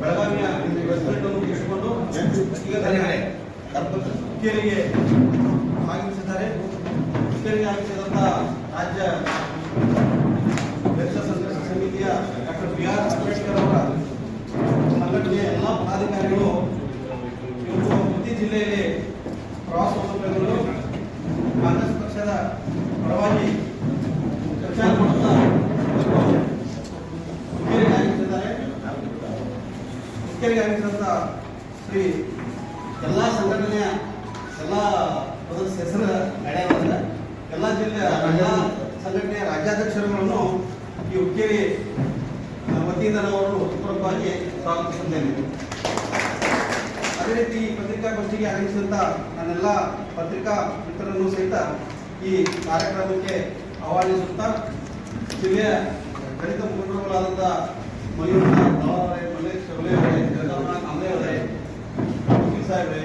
ಬೆಳಗಾವಿಯ ಮುಗಿಸಿಕೊಂಡು ಹುಕ್ಕೇರಿಗೆ ಆಗಮಿಸಿದ್ದಾರೆ. ಹುಕ್ಕೇರಿಗೆ ಆಗಮಿಸಿದಂಥ ರಾಜ್ಯ ರಕ್ಷಾ ಸಂಘರ್ಷ ಸಮಿತಿಯ ಡಾಕ್ಟರ್ ಬಿ ಆರ್ ಅಂಬೇಡ್ಕರ್ ಅವರ ಸಂಘಟನೆಯ ಎಲ್ಲ ಪದಾಧಿಕಾರಿಗಳು ಇವತ್ತು ಜಿಲ್ಲೆಯಲ್ಲಿ ಪ್ರವಾಸವನ್ನು ಕೈಗೊಂಡು ಸ್ವಾಗತಿಸುತ್ತೇನೆ ಅದೇ ರೀತಿ ಈ ಪತ್ರಿಕಾಗೋಷ್ಠಿಗೆ ಆಗಮಿಸಿದಂಥ ನನ್ನೆಲ್ಲ ಪತ್ರಿಕಾ ಮಿತ್ರರನ್ನು ಸಹಿತ ಈ ಕಾರ್ಯಕ್ರಮಕ್ಕೆ ಆಹ್ವಾನಿಸುತ್ತಾ ಜಿಲ್ಲೆಯ ದಲಿತ ಮುಖಂಡರುಗಳಾದಂಥ ಮಯೂರಣ್ಣ ಅವರೇ ಮಲ್ಲೇಶ್ ಶೌಲೆ ಅವರೇ ಜಗನ್ನಾಥ್ ಸಾಹೇಬ್ರೆ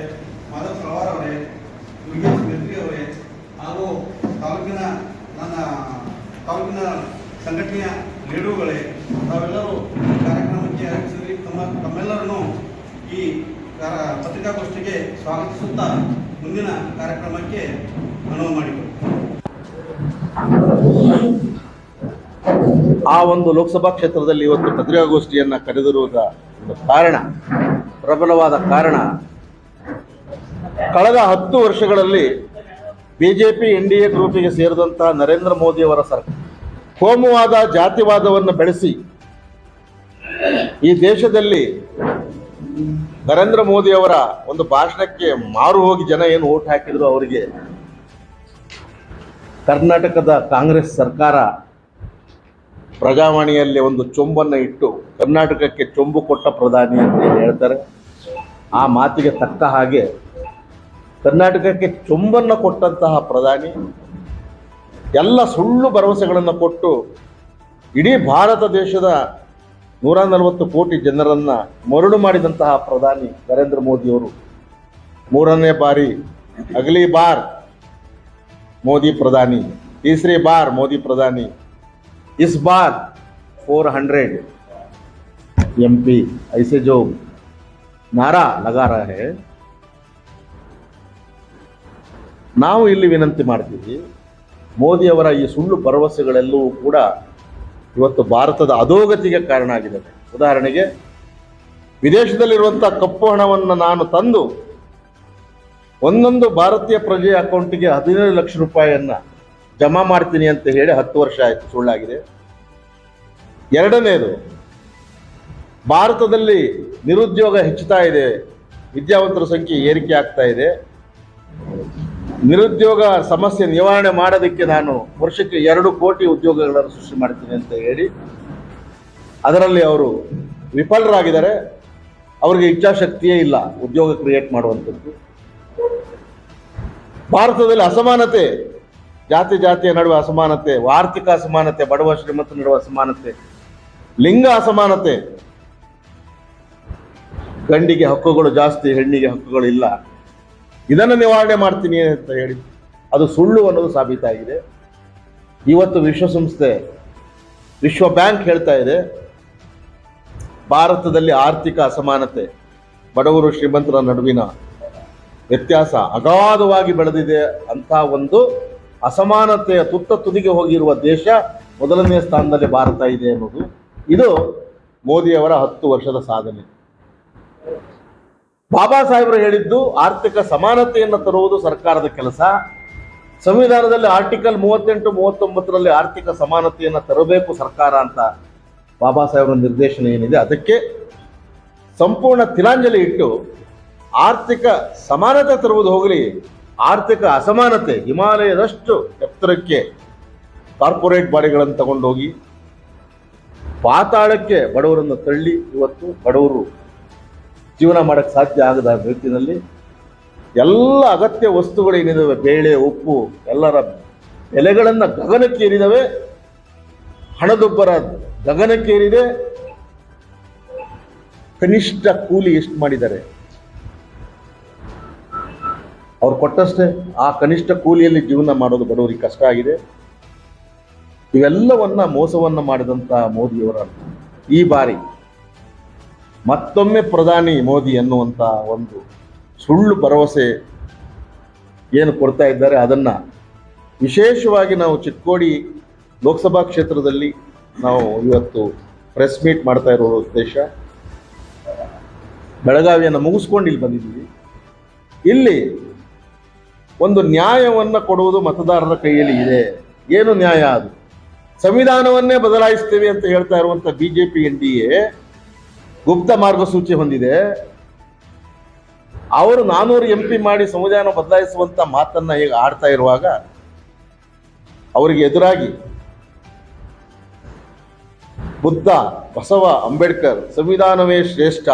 ಮಾಧವ್ ಸಳವಾರ್ ಅವರೇ ಯೋಗೇಶ್ ಮೆತ್ರಿ ಅವರೇ ಹಾಗೂ ತಾಲೂಕಿನ ನನ್ನ ತಾಲೂಕಿನ ಸಂಘಟನೆಯ ಲೀಡರುಗಳೇ, ತಾವೆಲ್ಲರೂ ಕಾರ್ಯಕ್ರಮಕ್ಕೆ ತಮ್ಮೆಲ್ಲರನ್ನು ಈ ಪತ್ರಿಕಾಗೋಷ್ಠಿಗೆ ಸ್ವಾಗತಿಸುತ್ತಾ ಮುಂದಿನ ಕಾರ್ಯಕ್ರಮಕ್ಕೆ ಅನುವು ಮಾಡಿಕೊಡಿ. ಆ ಒಂದು ಲೋಕಸಭಾ ಕ್ಷೇತ್ರದಲ್ಲಿ ಇವತ್ತು ಪತ್ರಿಕಾಗೋಷ್ಠಿಯನ್ನು ಕರೆದಿರುವುದ ಕಾರಣ, ಪ್ರಬಲವಾದ ಕಾರಣ. ಕಳೆದ ಹತ್ತು ವರ್ಷಗಳಲ್ಲಿ ಬಿಜೆಪಿ, ಎನ್ ಡಿ ಎ ಗ್ರೂಪಿಗೆ ಸೇರಿದಂತಹ ನರೇಂದ್ರ ಮೋದಿಯವರ ಸರ್ಕಾರ ಕೋಮುವಾದ ಜಾತಿವಾದವನ್ನು ಬೆಳೆಸಿ ಈ ದೇಶದಲ್ಲಿ ನರೇಂದ್ರ ಮೋದಿ ಅವರ ಒಂದು ಭಾಷಣಕ್ಕೆ ಮಾರು ಹೋಗಿ ಜನ ಏನು ಓಟ್ ಹಾಕಿದ್ರು ಅವರಿಗೆ ಕರ್ನಾಟಕದ ಕಾಂಗ್ರೆಸ್ ಸರ್ಕಾರ ಪ್ರಜಾವಾಣಿಯಲ್ಲಿ ಒಂದು ಚೊಂಬನ್ನು ಇಟ್ಟು ಕರ್ನಾಟಕಕ್ಕೆ ಚೊಂಬು ಕೊಟ್ಟ ಪ್ರಧಾನಿ ಅಂತ ಹೇಳ್ತಾರೆ? ಆ ಮಾತಿಗೆ ತಕ್ಕ ಹಾಗೆ ಕರ್ನಾಟಕಕ್ಕೆ ಚೊಂಬನ್ನು ಕೊಟ್ಟಂತಹ ಪ್ರಧಾನಿ ಎಲ್ಲ ಸುಳ್ಳು ಭರವಸೆಗಳನ್ನು ಕೊಟ್ಟು ಇಡೀ ಭಾರತ ದೇಶದ ನೂರ ನಲವತ್ತು ಕೋಟಿ ಜನರನ್ನ ಮರಳು ಮಾಡಿದಂತಹ ಪ್ರಧಾನಿ ನರೇಂದ್ರ ಮೋದಿಯವರು. ಮೂರನೇ ಬಾರಿ ಅಗಲಿ ಬಾರ್ ಮೋದಿ ಪ್ರಧಾನಿ, ತೀಸರಿ ಬಾರ್ ಮೋದಿ ಪ್ರಧಾನಿ, ಇಸ್ ಬಾರ್ ಫೋರ್ ಹಂಡ್ರೆಡ್ ಎಂ ಪಿ ಐಸೆ ಜೋ ನಾರಾ ಲಗಾರ ಹೇ. ನಾವು ಇಲ್ಲಿ ವಿನಂತಿ ಮಾಡ್ತೀವಿ, ಮೋದಿಯವರ ಈ ಸುಳ್ಳು ಭರವಸೆಗಳೆಲ್ಲವೂ ಕೂಡ ಇವತ್ತು ಭಾರತದ ಅಧೋಗತಿಗೆ ಕಾರಣ ಆಗಿದ್ದಾವೆ ಉದಾಹರಣೆಗೆ ವಿದೇಶದಲ್ಲಿರುವಂಥ ಕಪ್ಪು ಹಣವನ್ನು ನಾನು ತಂದು ಒಂದೊಂದು ಭಾರತೀಯ ಪ್ರಜೆಯ ಅಕೌಂಟಿಗೆ ಹದಿನೇಳು ಲಕ್ಷ ರೂಪಾಯಿಯನ್ನು ಜಮಾ ಮಾಡ್ತೀನಿ ಅಂತ ಹೇಳಿ ಹತ್ತು ವರ್ಷ ಆಯಿತು, ಸುಳ್ಳಾಗಿದೆ. ಎರಡನೇದು, ಭಾರತದಲ್ಲಿ ನಿರುದ್ಯೋಗ ಹೆಚ್ಚುತ್ತಾ ಇದೆ, ವಿದ್ಯಾವಂತರ ಸಂಖ್ಯೆ ಏರಿಕೆ ಆಗ್ತಾ ಇದೆ. ನಿರುದ್ಯೋಗ ಸಮಸ್ಯೆ ನಿವಾರಣೆ ಮಾಡೋದಕ್ಕೆ ನಾನು ವರ್ಷಕ್ಕೆ ಎರಡು ಕೋಟಿ ಉದ್ಯೋಗಗಳನ್ನು ಸೃಷ್ಟಿ ಮಾಡ್ತೀನಿ ಅಂತ ಹೇಳಿ ಅದರಲ್ಲಿ ಅವರು ವಿಫಲರಾಗಿದ್ದಾರೆ. ಅವರಿಗೆ ಇಚ್ಛಾಶಕ್ತಿಯೇ ಇಲ್ಲ ಉದ್ಯೋಗ ಕ್ರಿಯೇಟ್ ಮಾಡುವಂಥದ್ದು. ಭಾರತದಲ್ಲಿ ಅಸಮಾನತೆ, ಜಾತಿ ಜಾತಿಯ ನಡುವೆ ಅಸಮಾನತೆ, ಆರ್ಥಿಕ ಅಸಮಾನತೆ, ಬಡವ ಶ್ರೀಮಂತ ನಡುವೆ ಅಸಮಾನತೆ, ಲಿಂಗ ಅಸಮಾನತೆ. ಗಂಡಿಗೆ ಹಕ್ಕುಗಳು ಜಾಸ್ತಿ, ಹೆಣ್ಣಿಗೆ ಹಕ್ಕುಗಳು ಇಲ್ಲ. ಇದನ್ನು ನಿವಾರಣೆ ಮಾಡ್ತೀನಿ ಅಂತ ಹೇಳಿ ಅದು ಸುಳ್ಳು ಅನ್ನೋದು ಸಾಬೀತಾಗಿದೆ. ಇವತ್ತು ವಿಶ್ವಸಂಸ್ಥೆ, ವಿಶ್ವ ಬ್ಯಾಂಕ್ ಹೇಳ್ತಾ ಇದೆ, ಭಾರತದಲ್ಲಿ ಆರ್ಥಿಕ ಅಸಮಾನತೆ, ಬಡವರು ಶ್ರೀಮಂತರ ನಡುವಿನ ವ್ಯತ್ಯಾಸ ಅಗಾಧವಾಗಿ ಬೆಳೆದಿದೆ ಅಂತ ಒಂದು ಅಸಮಾನತೆಯ ತುತ್ತ ತುದಿಗೆ ಹೋಗಿರುವ ದೇಶ ಮೊದಲನೇ ಸ್ಥಾನದಲ್ಲಿ ಭಾರತ ಇದೆ ಅನ್ನೋದು. ಇದು ಮೋದಿಯವರ ಹತ್ತು ವರ್ಷದ ಸಾಧನೆ. ಬಾಬಾ ಸಾಹೇಬರು ಹೇಳಿದ್ದು ಆರ್ಥಿಕ ಸಮಾನತೆಯನ್ನು ತರುವುದು ಸರ್ಕಾರದ ಕೆಲಸ. ಸಂವಿಧಾನದಲ್ಲಿ ಆರ್ಟಿಕಲ್ ಮೂವತ್ತೆಂಟು, ಮೂವತ್ತೊಂಬತ್ತರಲ್ಲಿ ಆರ್ಥಿಕ ಸಮಾನತೆಯನ್ನು ತರಬೇಕು ಸರ್ಕಾರ ಅಂತ ಬಾಬಾ ಸಾಹೇಬರ ನಿರ್ದೇಶನ ಏನಿದೆ, ಅದಕ್ಕೆ ಸಂಪೂರ್ಣ ತಿಲಾಂಜಲಿ ಇಟ್ಟು ಆರ್ಥಿಕ ಸಮಾನತೆ ತರುವುದು ಹೋಗಲಿ, ಆರ್ಥಿಕ ಅಸಮಾನತೆ ಹಿಮಾಲಯದಷ್ಟು ಎತ್ತರಕ್ಕೆ ಕಾರ್ಪೊರೇಟ್ ಬಾಡಿಗಳನ್ನು ತಗೊಂಡೋಗಿ, ಪಾತಾಳಕ್ಕೆ ಬಡವರನ್ನು ತಳ್ಳಿ, ಇವತ್ತು ಬಡವರು ಜೀವನ ಮಾಡಕ್ಕೆ ಸಾಧ್ಯ ಆಗದ ರೀತಿಯಲ್ಲಿ ಎಲ್ಲ ಅಗತ್ಯ ವಸ್ತುಗಳು ಏನಿದಾವೆ? ಬೇಳೆ, ಉಪ್ಪು, ಎಲ್ಲರ ಬೆಲೆಗಳನ್ನು ಗಗನಕ್ಕೇರಿದವೆ ಹಣದುಬ್ಬರ ಗಗನಕ್ಕೇರಿದೆ ಕನಿಷ್ಠ ಕೂಲಿ ಎಷ್ಟು ಮಾಡಿದ್ದಾರೆ? ಅವ್ರು ಕೊಟ್ಟಷ್ಟೇ. ಆ ಕನಿಷ್ಠ ಕೂಲಿಯಲ್ಲಿ ಜೀವನ ಮಾಡೋದು ಬಡವರಿಗೆ ಕಷ್ಟ ಆಗಿದೆ. ಇವೆಲ್ಲವನ್ನ ಮೋಸವನ್ನ ಮಾಡಿದಂಥ ಮೋದಿಯವರ ಈ ಬಾರಿ ಮತ್ತೊಮ್ಮೆ ಪ್ರಧಾನಿ ಮೋದಿ ಅನ್ನುವಂಥ ಒಂದು ಸುಳ್ಳು ಭರವಸೆ ಏನು ಕೊಡ್ತಾ ಇದ್ದಾರೆ ಅದನ್ನು ವಿಶೇಷವಾಗಿ ನಾವು ಚಿಕ್ಕೋಡಿ ಲೋಕಸಭಾ ಕ್ಷೇತ್ರದಲ್ಲಿ ನಾವು ಇವತ್ತು ಪ್ರೆಸ್ ಮೀಟ್ ಮಾಡ್ತಾ ಇರೋ ಉದ್ದೇಶ. ಬೆಳಗಾವಿಯನ್ನು ಮುಗಿಸ್ಕೊಂಡು ಇಲ್ಲಿ ಬಂದಿದ್ದೀವಿ. ಇಲ್ಲಿ ಒಂದು ನ್ಯಾಯವನ್ನು ಕೊಡುವುದು ಮತದಾರರ ಕೈಯಲ್ಲಿ ಇದೆ. ಏನು ನ್ಯಾಯ ಅದು? ಸಂವಿಧಾನವನ್ನೇ ಬದಲಾಯಿಸ್ತೇವೆ ಅಂತ ಹೇಳ್ತಾ ಇರುವಂಥ B J P N D A ಗುಪ್ತ ಮಾರ್ಗಸೂಚಿ ಹೊಂದಿದೆ. ಅವರು ನಾನೂರು ಎಂ ಪಿ ಮಾಡಿ ಸಂವಿಧಾನ ಬದಲಾಯಿಸುವಂತ ಮಾತನ್ನ ಈಗ ಆಡ್ತಾ ಇರುವಾಗ ಅವರಿಗೆ ಎದುರಾಗಿ ಬುದ್ಧ, ಬಸವ, ಅಂಬೇಡ್ಕರ್ ಸಂವಿಧಾನವೇ ಶ್ರೇಷ್ಠ,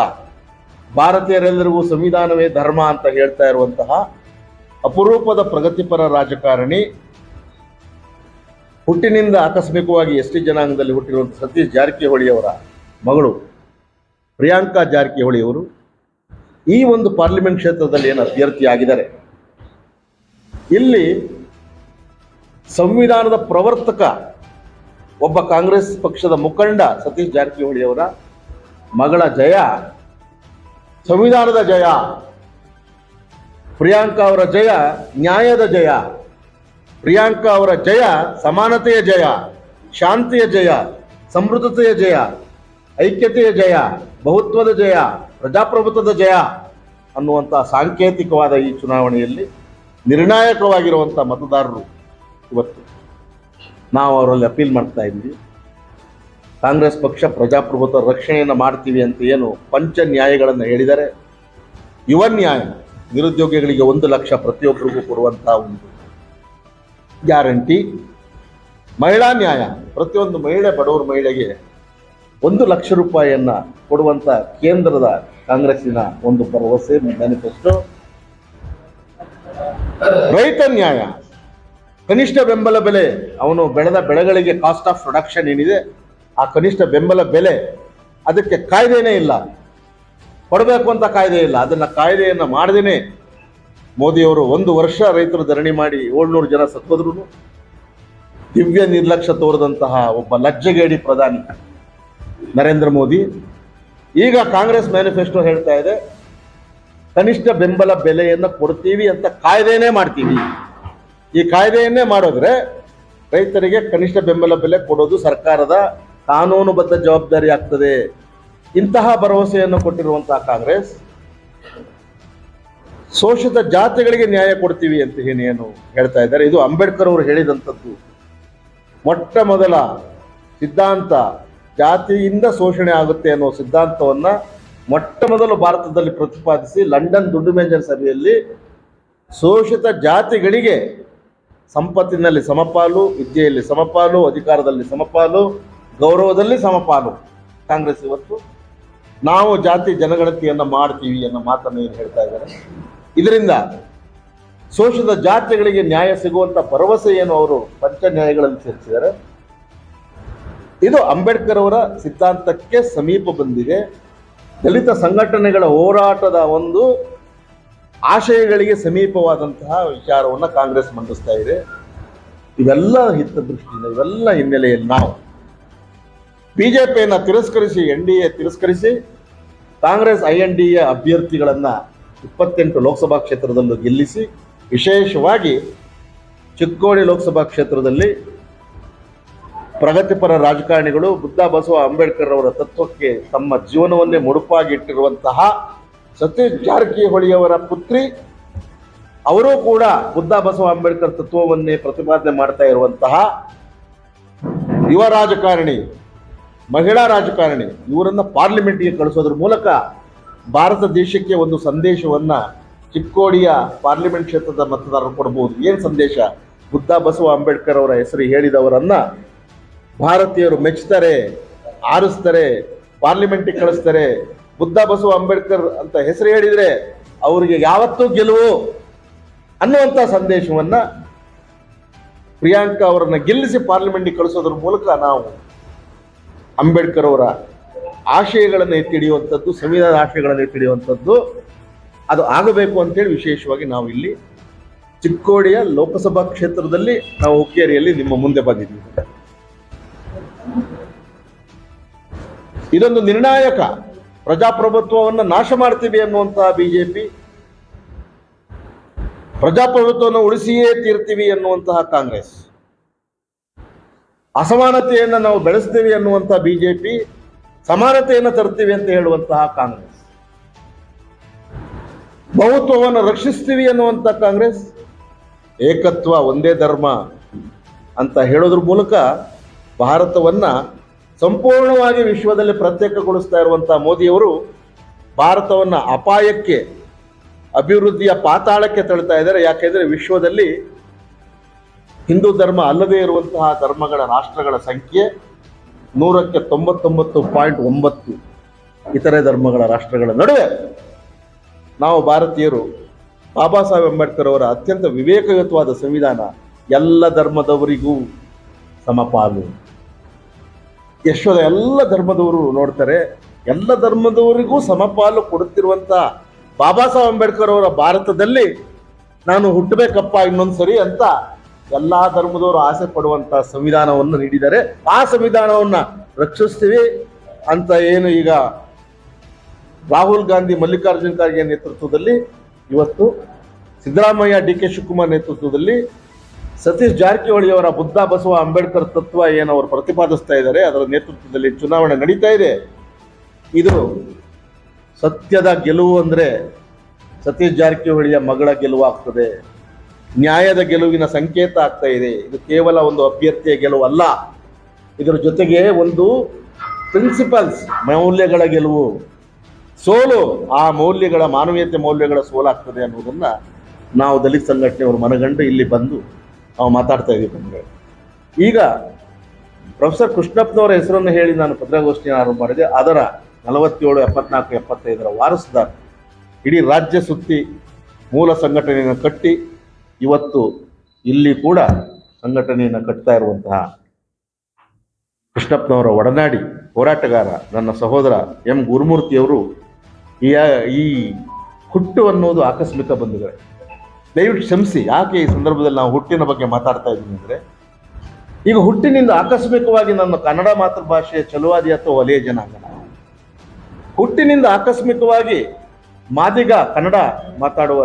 ಭಾರತೀಯರೆಲ್ಲರಿಗೂ ಸಂವಿಧಾನವೇ ಧರ್ಮ ಅಂತ ಹೇಳ್ತಾ ಇರುವಂತಹ ಅಪರೂಪದ ಪ್ರಗತಿಪರ ರಾಜಕಾರಣಿ, ಹುಟ್ಟಿನಿಂದ ಆಕಸ್ಮಿಕವಾಗಿ ಎಸ್ ಜನಾಂಗದಲ್ಲಿ ಹುಟ್ಟಿರುವಂಥ ಸತೀಶ್ ಜಾರಕಿಹೊಳಿ ಅವರ ಮಗಳು. ಪ್ರಿಯಾಂಕಾ ಜಾರಕಿಹೊಳಿ ಅವರು ಈ ಒಂದು ಪಾರ್ಲಿಮೆಂಟ್ ಕ್ಷೇತ್ರದಲ್ಲಿ ಏನು ಅಭ್ಯರ್ಥಿಯಾಗಿದ್ದಾರೆ. ಇಲ್ಲಿ ಸಂವಿಧಾನದ ಪ್ರವರ್ತಕ ಒಬ್ಬ ಕಾಂಗ್ರೆಸ್ ಪಕ್ಷದ ಮುಖಂಡ ಸತೀಶ್ ಜಾರಕಿಹೊಳಿ ಅವರ ಮಗಳ ಜಯ, ಸಂವಿಧಾನದ ಜಯ, ಪ್ರಿಯಾಂಕಾ ಅವರ ಜಯ, ನ್ಯಾಯದ ಜಯ, ಪ್ರಿಯಾಂಕಾ ಅವರ ಜಯ, ಸಮಾನತೆಯ ಜಯ, ಶಾಂತಿಯ ಜಯ, ಸಮೃದ್ಧತೆಯ ಜಯ, ಐಕ್ಯತೆಯ ಜಯ ಬಹುತ್ವದ ಜಯ, ಪ್ರಜಾಪ್ರಭುತ್ವದ ಜಯ ಅನ್ನುವಂಥ ಸಾಂಕೇತಿಕವಾದ ಈ ಚುನಾವಣೆಯಲ್ಲಿ ನಿರ್ಣಾಯಕವಾಗಿರುವಂಥ ಮತದಾರರು ಇವತ್ತು ನಾವು ಅವರಲ್ಲಿ ಅಪೀಲ್ ಮಾಡ್ತಾ ಇದ್ವಿ ಕಾಂಗ್ರೆಸ್ ಪಕ್ಷ ಪ್ರಜಾಪ್ರಭುತ್ವ ರಕ್ಷಣೆಯನ್ನು ಮಾಡ್ತೀವಿ ಅಂತ ಏನು ಪಂಚ ನ್ಯಾಯಗಳನ್ನು ಹೇಳಿದರೆ ಯುವ ನ್ಯಾಯ ನಿರುದ್ಯೋಗಿಗಳಿಗೆ ಒಂದು ಲಕ್ಷ ಪ್ರತಿಯೊಬ್ಬರಿಗೂ ಕೊಡುವಂಥ ಒಂದು ಗ್ಯಾರಂಟಿ. ಮಹಿಳಾ ನ್ಯಾಯ, ಪ್ರತಿಯೊಂದು ಮಹಿಳೆ, ಬಡವರ ಮಹಿಳೆಗೆ ಒಂದು ಲಕ್ಷ ರೂಪಾಯಿಯನ್ನ ಕೊಡುವಂತ ಕೇಂದ್ರದ ಕಾಂಗ್ರೆಸ್ಸಿನ ಒಂದು ಭರವಸೆ ಮ್ಯಾನಿಫೆಸ್ಟೋ ರೈತ ನ್ಯಾಯ. ಕನಿಷ್ಠ ಬೆಂಬಲ ಬೆಲೆ, ಅವನು ಬೆಳೆದ ಬೆಳೆಗಳಿಗೆ ಕಾಸ್ಟ್ ಆಫ್ ಪ್ರೊಡಕ್ಷನ್ ಏನಿದೆ, ಆ ಕನಿಷ್ಠ ಬೆಂಬಲ ಬೆಲೆ ಅದಕ್ಕೆ ಕಾಯ್ದೆನೇ ಇಲ್ಲ. ಕೊಡಬೇಕು ಅಂತ ಕಾಯ್ದೆ ಇಲ್ಲ. ಅದನ್ನ ಕಾಯ್ದೆಯನ್ನು ಮಾಡದೇನೆ ಮೋದಿಯವರು ಒಂದು ವರ್ಷ ರೈತರು ಧರಣಿ ಮಾಡಿ ಏಳ್ನೂರು ಜನ ಸತ್ತೋದ್ರು ದಿವ್ಯ ನಿರ್ಲಕ್ಷ್ಯ ತೋರಿದಂತಹ ಒಬ್ಬ ಲಜ್ಜೆಗೇಡಿ ಪ್ರಧಾನಿ. ನರೇಂದ್ರ ಮೋದಿ. ಈಗ ಕಾಂಗ್ರೆಸ್ ಮ್ಯಾನಿಫೆಸ್ಟೋ ಹೇಳ್ತಾ ಇದೆ, ಕನಿಷ್ಠ ಬೆಂಬಲ ಬೆಲೆಯನ್ನು ಕೊಡ್ತೀವಿ ಅಂತ ಕಾಯ್ದೆನೇ ಮಾಡ್ತೀವಿ. ಈ ಕಾಯ್ದೆಯನ್ನೇ ಮಾಡಿದ್ರೆ ರೈತರಿಗೆ ಕನಿಷ್ಠ ಬೆಂಬಲ ಬೆಲೆ ಕೊಡೋದು ಸರ್ಕಾರದ ಕಾನೂನುಬದ್ಧ ಜವಾಬ್ದಾರಿ ಆಗ್ತದೆ. ಇಂತಹ ಭರವಸೆಯನ್ನು ಕೊಟ್ಟಿರುವಂತಹ ಕಾಂಗ್ರೆಸ್, ಶೋಷಿತ ಜಾತಿಗಳಿಗೆ ನ್ಯಾಯ ಕೊಡ್ತೀವಿ ಅಂತ ಏನೇನು ಹೇಳ್ತಾ ಇದ್ದಾರೆ. ಇದು ಅಂಬೇಡ್ಕರ್ ಅವರು ಹೇಳಿದಂಥದ್ದು. ಮೊಟ್ಟ ಮೊದಲ ಸಿದ್ಧಾಂತ ಜಾತಿಯಿಂದ ಶೋಷಣೆ ಆಗುತ್ತೆ ಅನ್ನೋ ಸಿದ್ಧಾಂತವನ್ನ ಮೊಟ್ಟ ಮೊದಲು ಭಾರತದಲ್ಲಿ ಪ್ರತಿಪಾದಿಸಿ ಲಂಡನ್ ದುಡ್ಡು ಮೇಜರ್ ಸಭೆಯಲ್ಲಿ ಶೋಷಿತ ಜಾತಿಗಳಿಗೆ ಸಂಪತ್ತಿನಲ್ಲಿ ಸಮಪಾಲು, ವಿದ್ಯೆಯಲ್ಲಿ ಸಮಪಾಲು, ಅಧಿಕಾರದಲ್ಲಿ ಸಮಪಾಲು, ಗೌರವದಲ್ಲಿ ಸಮಪಾಲು. ಕಾಂಗ್ರೆಸ್ ಇವತ್ತು ನಾವು ಜಾತಿ ಜನಗಣತಿಯನ್ನು ಮಾಡ್ತೀವಿ ಅನ್ನೋ ಮಾತನ್ನು ಏನು ಹೇಳ್ತಾ ಇದ್ದಾರೆ. ಇದರಿಂದ ಶೋಷಿತ ಜಾತಿಗಳಿಗೆ ನ್ಯಾಯ ಸಿಗುವಂತ ಭರವಸೆ ಏನು ಅವರು ಪಂಚ ನ್ಯಾಯಗಳಲ್ಲಿ ಸೇರಿಸಿದ್ದಾರೆ. ಇದು ಅಂಬೇಡ್ಕರ್ ಅವರ ಸಿದ್ಧಾಂತಕ್ಕೆ ಸಮೀಪ ಬಂದಿದೆ. ದಲಿತ ಸಂಘಟನೆಗಳ ಹೋರಾಟದ ಒಂದು ಆಶಯಗಳಿಗೆ ಸಮೀಪವಾದಂತಹ ವಿಚಾರವನ್ನು ಕಾಂಗ್ರೆಸ್ ಮಂಡಿಸ್ತಾ ಇದೆ. ಇವೆಲ್ಲ ಹಿತದೃಷ್ಟಿಯಿಂದ, ಇವೆಲ್ಲ ಹಿನ್ನೆಲೆಯಲ್ಲಿ ನಾವು ಪಿಯನ್ನು ತಿರಸ್ಕರಿಸಿ, ಎನ್ ಡಿ ಎ ತಿರಸ್ಕರಿಸಿ, Congress I N D A ಅಭ್ಯರ್ಥಿಗಳನ್ನು ಇಪ್ಪತ್ತೆಂಟು ಲೋಕಸಭಾ ಕ್ಷೇತ್ರದಲ್ಲೂ ಗೆಲ್ಲಿಸಿ, ವಿಶೇಷವಾಗಿ ಚಿಕ್ಕೋಡಿ ಲೋಕಸಭಾ ಕ್ಷೇತ್ರದಲ್ಲಿ ಪ್ರಗತಿಪರ ರಾಜಕಾರಣಿಗಳು ಬುದ್ಧ ಬಸವ ಅಂಬೇಡ್ಕರ್ ಅವರ ತತ್ವಕ್ಕೆ ತಮ್ಮ ಜೀವನವನ್ನೇ ಮುಡುಪಾಗಿಟ್ಟಿರುವಂತಹ ಸತೀಶ್ ಜಾರಕಿಹೊಳಿಯವರ ಪುತ್ರಿ. ಅವರೂ ಕೂಡ ಬುದ್ಧ ಬಸವ ಅಂಬೇಡ್ಕರ್ ತತ್ವವನ್ನೇ ಪ್ರತಿಪಾದನೆ ಮಾಡ್ತಾ ಇರುವಂತಹ ಯುವ ರಾಜಕಾರಣಿ, ಮಹಿಳಾ ರಾಜಕಾರಣಿ, ಇವರನ್ನು ಪಾರ್ಲಿಮೆಂಟ್ಗೆ ಕಳಿಸೋದ್ರ ಮೂಲಕ ಭಾರತ ದೇಶಕ್ಕೆ ಒಂದು ಸಂದೇಶವನ್ನು ಚಿಕ್ಕೋಡಿಯ ಪಾರ್ಲಿಮೆಂಟ್ ಕ್ಷೇತ್ರದ ಮತದಾರರು ಕೊಡಬಹುದು ಏನು ಸಂದೇಶ? ಬುದ್ಧ ಬಸವ ಅಂಬೇಡ್ಕರ್ ಅವರ ಹೆಸರು ಹೇಳಿದವರನ್ನ ಭಾರತೀಯರು ಮೆಚ್ಚುತ್ತಾರೆ ಆರಿಸ್ತಾರೆ, ಪಾರ್ಲಿಮೆಂಟಿಗೆ ಕಳಿಸ್ತಾರೆ, ಬುದ್ಧ ಬಸವ ಅಂಬೇಡ್ಕರ್ ಅಂತ ಹೆಸರು ಹೇಳಿದರೆ ಅವರಿಗೆ ಯಾವತ್ತೂ ಗೆಲುವು ಅನ್ನುವಂಥ ಸಂದೇಶವನ್ನು ಪ್ರಿಯಾಂಕಾ ಅವರನ್ನ ಗೆಲ್ಲಿಸಿ ಪಾರ್ಲಿಮೆಂಟಿಗೆ ಕಳಿಸೋದ್ರ ಮೂಲಕ ನಾವು ಅಂಬೇಡ್ಕರ್ ಅವರ ಆಶಯಗಳನ್ನು ಎತ್ತಿಡಿಯುವಂಥದ್ದು ಸಂವಿಧಾನ ಆಶಯಗಳನ್ನು ಎತ್ತಿಡಿಯುವಂಥದ್ದು ಅದು ಆಗಬೇಕು ಅಂತೇಳಿ ವಿಶೇಷವಾಗಿ ನಾವು ಇಲ್ಲಿ ಚಿಕ್ಕೋಡಿಯ ಲೋಕಸಭಾ ಕ್ಷೇತ್ರದಲ್ಲಿ ನಾವು ಹುಕ್ಕೇರಿಯಲ್ಲಿ ನಿಮ್ಮ ಮುಂದೆ ಬಂದಿದ್ದೀವಿ. ಇದೊಂದು ನಿರ್ಣಾಯಕ ಪ್ರಜಾಪ್ರಭುತ್ವವನ್ನು ನಾಶ ಮಾಡ್ತೀವಿ ಅನ್ನುವಂತಹ ಬಿಜೆಪಿ. ಪ್ರಜಾಪ್ರಭುತ್ವವನ್ನು ಉಳಿಸಿಯೇ ತೀರ್ತೀವಿ ಅನ್ನುವಂತಹ ಕಾಂಗ್ರೆಸ್. ಅಸಮಾನತೆಯನ್ನು ನಾವು ಬೆಳೆಸ್ತೀವಿ ಅನ್ನುವಂತಹ ಬಿಜೆಪಿ ಸಮಾನತೆಯನ್ನು ತರ್ತೀವಿ ಅಂತ ಹೇಳುವಂತಹ ಕಾಂಗ್ರೆಸ್. ಬಹುತ್ವವನ್ನು ರಕ್ಷಿಸ್ತೀವಿ ಅನ್ನುವಂಥ ಕಾಂಗ್ರೆಸ್ ಏಕತ್ವ, ಒಂದೇ ಧರ್ಮ ಅಂತ ಹೇಳೋದ್ರ ಮೂಲಕ ಭಾರತವನ್ನ ಸಂಪೂರ್ಣವಾಗಿ ವಿಶ್ವದಲ್ಲಿ ಪ್ರತ್ಯೇಕಗೊಳಿಸ್ತಾ ಇರುವಂತಹ ಮೋದಿಯವರು ಭಾರತವನ್ನು ಅಪಾಯಕ್ಕೆ, ಅಭಿವೃದ್ಧಿಯ ಪಾತಾಳಕ್ಕೆ ತಳ್ತಾ ಇದ್ದಾರೆ. ಯಾಕೆಂದ್ರೆ ವಿಶ್ವದಲ್ಲಿ ಹಿಂದೂ ಧರ್ಮ ಅಲ್ಲದೇ ಇರುವಂತಹ ಧರ್ಮಗಳ ರಾಷ್ಟ್ರಗಳ ಸಂಖ್ಯೆ ನೂರಕ್ಕೆ ತೊಂಬತ್ತೊಂಬತ್ತು ಪಾಯಿಂಟ್ ಒಂಬತ್ತು ಇತರೆ ಧರ್ಮಗಳ ರಾಷ್ಟ್ರಗಳ ನಡುವೆ. ನಾವು ಭಾರತೀಯರು, ಬಾಬಾ ಸಾಹೇಬ್ ಅಂಬೇಡ್ಕರ್ ಅವರ ಅತ್ಯಂತ ವಿವೇಕಯುತವಾದ ಸಂವಿಧಾನ ಎಲ್ಲ ಧರ್ಮದವರಿಗೂ ಸಮಪಾಲು. ಯಶ್ವದ ಎಲ್ಲ ಧರ್ಮದವರು ನೋಡ್ತಾರೆ. ಎಲ್ಲ ಧರ್ಮದವರಿಗೂ ಸಮಪಾಲು ಕೊಡುತ್ತಿರುವಂತ ಬಾಬಾ ಸಾಹೇಬ್ ಅಂಬೇಡ್ಕರ್ ಅವರ ಭಾರತದಲ್ಲಿ ನಾನು ಹುಟ್ಟಬೇಕಪ್ಪ ಇನ್ನೊಂದ್ಸರಿ ಅಂತ ಎಲ್ಲಾ ಧರ್ಮದವರು ಆಸೆ ಪಡುವಂತ ಸಂವಿಧಾನವನ್ನು ನೀಡಿದ್ದಾರೆ. ಆ ಸಂವಿಧಾನವನ್ನ ರಕ್ಷಿಸ್ತೀವಿ ಅಂತ ಏನು ಈಗ ರಾಹುಲ್ ಗಾಂಧಿ ಮಲ್ಲಿಕಾರ್ಜುನ್ ಖರ್ಗೆ ನೇತೃತ್ವದಲ್ಲಿ ಇವತ್ತು ಸಿದ್ದರಾಮಯ್ಯ ಡಿ ಕೆ ಶಿವಕುಮಾರ್ ನೇತೃತ್ವದಲ್ಲಿ ಸತೀಶ್ ಜಾರಕಿಹೊಳಿ ಅವರ ಬುದ್ಧ ಬಸವ ಅಂಬೇಡ್ಕರ್ ತತ್ವ ಏನು ಅವರು ಪ್ರತಿಪಾದಿಸ್ತಾ ಇದ್ದಾರೆ, ಅದರ ನೇತೃತ್ವದಲ್ಲಿ ಚುನಾವಣೆ ನಡೀತಾ ಇದೆ. ಇದು ಸತ್ಯದ ಗೆಲುವು ಅಂದರೆ ಸತೀಶ್ ಜಾರಕಿಹೊಳಿಯ ಮಗಳ ಗೆಲುವು ಆಗ್ತದೆ. ನ್ಯಾಯದ ಗೆಲುವಿನ ಸಂಕೇತ ಆಗ್ತಾ ಇದೆ. ಇದು ಕೇವಲ ಒಂದು ಅಭ್ಯರ್ಥಿಯ ಗೆಲುವು ಅಲ್ಲ. ಇದರ ಜೊತೆಗೆ ಒಂದು ಪ್ರಿನ್ಸಿಪಲ್ಸ್ ಮೌಲ್ಯಗಳ ಗೆಲುವು. ಸೋಲು, ಆ ಮೌಲ್ಯಗಳ ಮಾನವೀಯತೆ ಮೌಲ್ಯಗಳ ಸೋಲಾಗ್ತದೆ ಅನ್ನೋದನ್ನು ನಾವು ದಲಿತ ಸಂಘಟನೆಯವರು ಮನಗಂಡು ಇಲ್ಲಿ ಬಂದು ನಾವು ಮಾತಾಡ್ತಾ ಇದ್ದೀವಿ ಬಂದ್ರೆ ಈಗ ಪ್ರೊಫೆಸರ್ ಕೃಷ್ಣಪ್ಪನವರ ಹೆಸರನ್ನು ಹೇಳಿ ನಾನು ಪತ್ರಿಕಾಗೋಷ್ಠಿಯನ್ನು ಆರಂಭ ಮಾಡಿದೆ. ಅದರ ನಲವತ್ತೇಳು, ಎಪ್ಪತ್ನಾಲ್ಕು, ಎಪ್ಪತ್ತೈದರ ವಾರಸುದಾರ ಇಡೀ ರಾಜ್ಯ ಸುತ್ತಿ ಮೂಲ ಸಂಘಟನೆಯನ್ನು ಕಟ್ಟಿ ಇವತ್ತು ಇಲ್ಲಿ ಕೂಡ ಸಂಘಟನೆಯನ್ನು ಕಟ್ತಾ ಇರುವಂತಹ ಕೃಷ್ಣಪ್ಪನವರ ಒಡನಾಡಿ ಹೋರಾಟಗಾರ ನನ್ನ ಸಹೋದರ ಎಂ. ಗುರುಮೂರ್ತಿಯವರು ಈ ಈ ಹುಟ್ಟು ಅನ್ನೋದು ಆಕಸ್ಮಿಕ ಬಂಧುಗಳೇ ದಯವಿಟ್ಟು ಕ್ಷಮಿಸಿ, ಯಾಕೆ ಈ ಸಂದರ್ಭದಲ್ಲಿ ನಾವು ಹುಟ್ಟಿನ ಬಗ್ಗೆ ಮಾತಾಡ್ತಾ ಇದ್ದೀನಿ ಅಂದರೆ, ಈಗ ಹುಟ್ಟಿನಿಂದ ಆಕಸ್ಮಿಕವಾಗಿ ನನ್ನ ಕನ್ನಡ ಮಾತೃಭಾಷೆಯ ಚಲುವಾದಿ ಅಥವಾ ವಲಯ ಜನಾಂಗ. ಹುಟ್ಟಿನಿಂದ ಆಕಸ್ಮಿಕವಾಗಿ ಮಾದಿಗ ಕನ್ನಡ ಮಾತಾಡುವ